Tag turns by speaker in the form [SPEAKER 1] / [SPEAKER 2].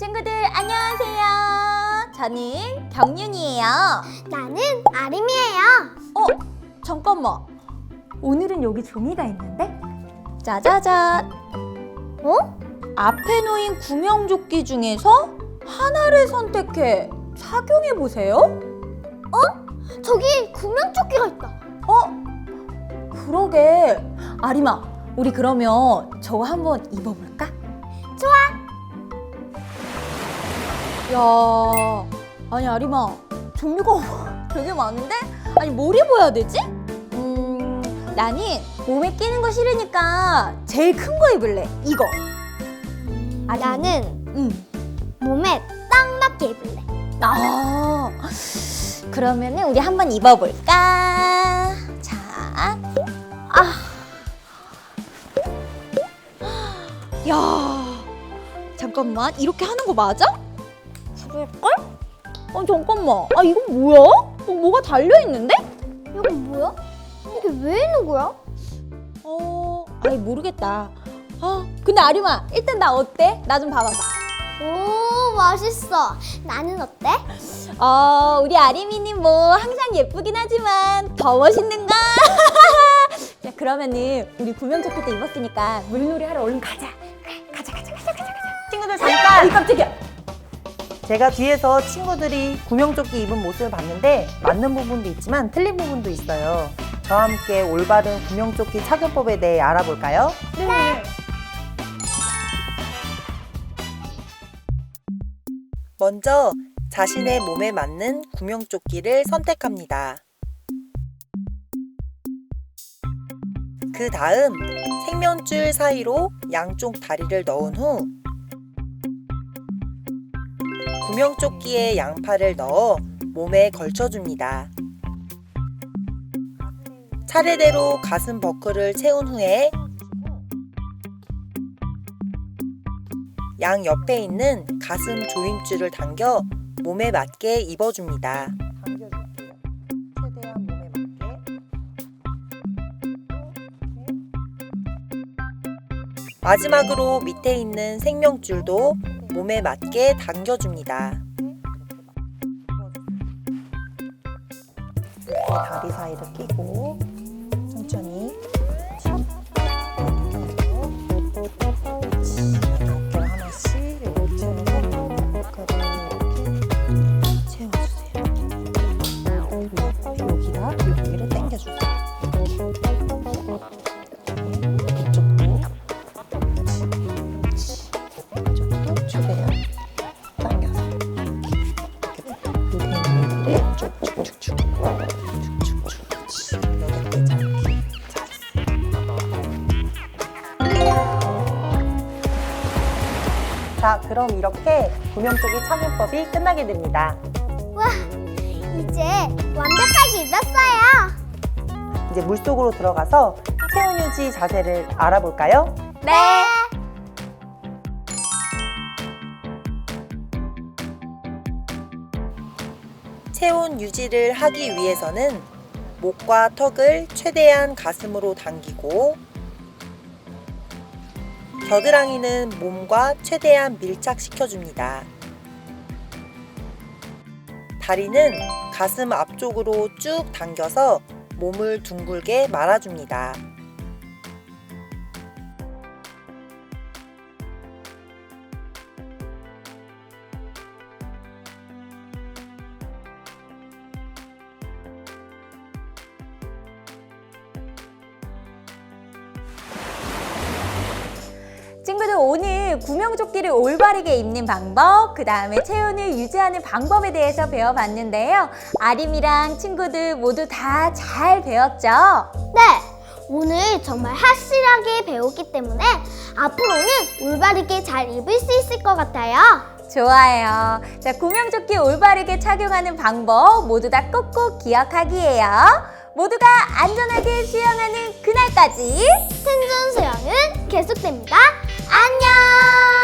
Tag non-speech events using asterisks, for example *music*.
[SPEAKER 1] 친구들 안녕하세요. 저는 경윤이에요.
[SPEAKER 2] 나는 아림이에요.
[SPEAKER 1] 어, 잠깐만. 오늘은 여기 종이가 있는데? 짜자잔. 어? 앞에 놓인 구명조끼 중에서 하나를 선택해 착용해 보세요.
[SPEAKER 2] 저기 구명조끼가 있다.
[SPEAKER 1] 어? 그러게. 아리마, 우리 그러면 저거 한번 입어볼까?
[SPEAKER 2] 좋아.
[SPEAKER 1] 야, 아니 아리마, 종류가 *laughs* 되게 많은데? 아니 뭘 입어야 되지? 음, 나는 몸에 끼는 거 싫으니까 제일 큰 거 입을래. 이거. 아림이?
[SPEAKER 2] 나는
[SPEAKER 1] 응.
[SPEAKER 2] 몸에 딱 맞게 입을래.
[SPEAKER 1] 아, 그러면은 우리 한번 입어볼까? 자, 아, 야, 잠깐만, 이렇게 하는 거 맞아? 그럴걸? 어, 잠깐만, 아 이건 뭐야? 어, 뭐가 달려 있는데?
[SPEAKER 2] 이건 뭐야? 이게 왜 있는 거야?
[SPEAKER 1] 어, 아이 모르겠다. 아, 근데 아림아, 일단 나 어때? 나 좀 봐봐봐.
[SPEAKER 2] 오, 멋있어. 나는 어때?
[SPEAKER 1] 어, 우리 아리미님 뭐 항상 예쁘긴 하지만 더 멋있는가? *laughs* 자, 그러면은 우리 구명조끼 도 입었으니까 물놀이 하러 얼른 가자. 그래, 가자, 가자, 가자, 가자, 가자. 친구들 잠깐. 이 깜짝이야.
[SPEAKER 3] 제가 뒤에서 친구들이 구명조끼 입은 모습을 봤는데 맞는 부분도 있지만 틀린 부분도 있어요. 저와 함께 올바른 구명조끼 착용법에 대해 알아볼까요?
[SPEAKER 1] 네.
[SPEAKER 3] 먼저 자신의 몸에 맞는 구명조끼를 선택합니다. 그 다음 생명줄 사이로 양쪽 다리를 넣은 후 구명조끼에 양팔을 넣어 몸에 걸쳐줍니다. 차례대로 가슴 버클을 채운 후에 양 옆에 있는 가슴 조임줄을 당겨 몸에 맞게 입어줍니다. 마지막으로 밑에 있는 생명줄도 몸에 맞게 당겨줍니다. 다리 사이를 끼고 천천히. 여기다 여기를 당겨주세요. 자, 그럼 이렇게 구명조끼 착용법이 끝나게 됩니다.
[SPEAKER 2] 와, 이제 완벽하게 입었어요.
[SPEAKER 3] 이제 물속으로 들어가서 체온 유지 자세를 알아볼까요?
[SPEAKER 1] 네.
[SPEAKER 3] 체온 유지를 하기 위해서는 목과 턱을 최대한 가슴으로 당기고 겨드랑이는 몸과 최대한 밀착시켜줍니다. 다리는 가슴 앞쪽으로 쭉 당겨서 몸을 둥글게 말아줍니다.
[SPEAKER 1] 오늘 구명조끼를 올바르게 입는 방법, 그 다음에 체온을 유지하는 방법에 대해서 배워봤는데요. 아림이랑 친구들 모두 다 잘 배웠죠?
[SPEAKER 2] 네, 오늘 정말 확실하게 배웠기 때문에 앞으로는 올바르게 잘 입을 수 있을 것 같아요.
[SPEAKER 1] 좋아요. 자, 구명조끼 올바르게 착용하는 방법 모두 다 꼭꼭 기억하기예요. 모두가 안전하게 수영하는 그날까지
[SPEAKER 2] 생존 수영은 계속됩니다. 안녕!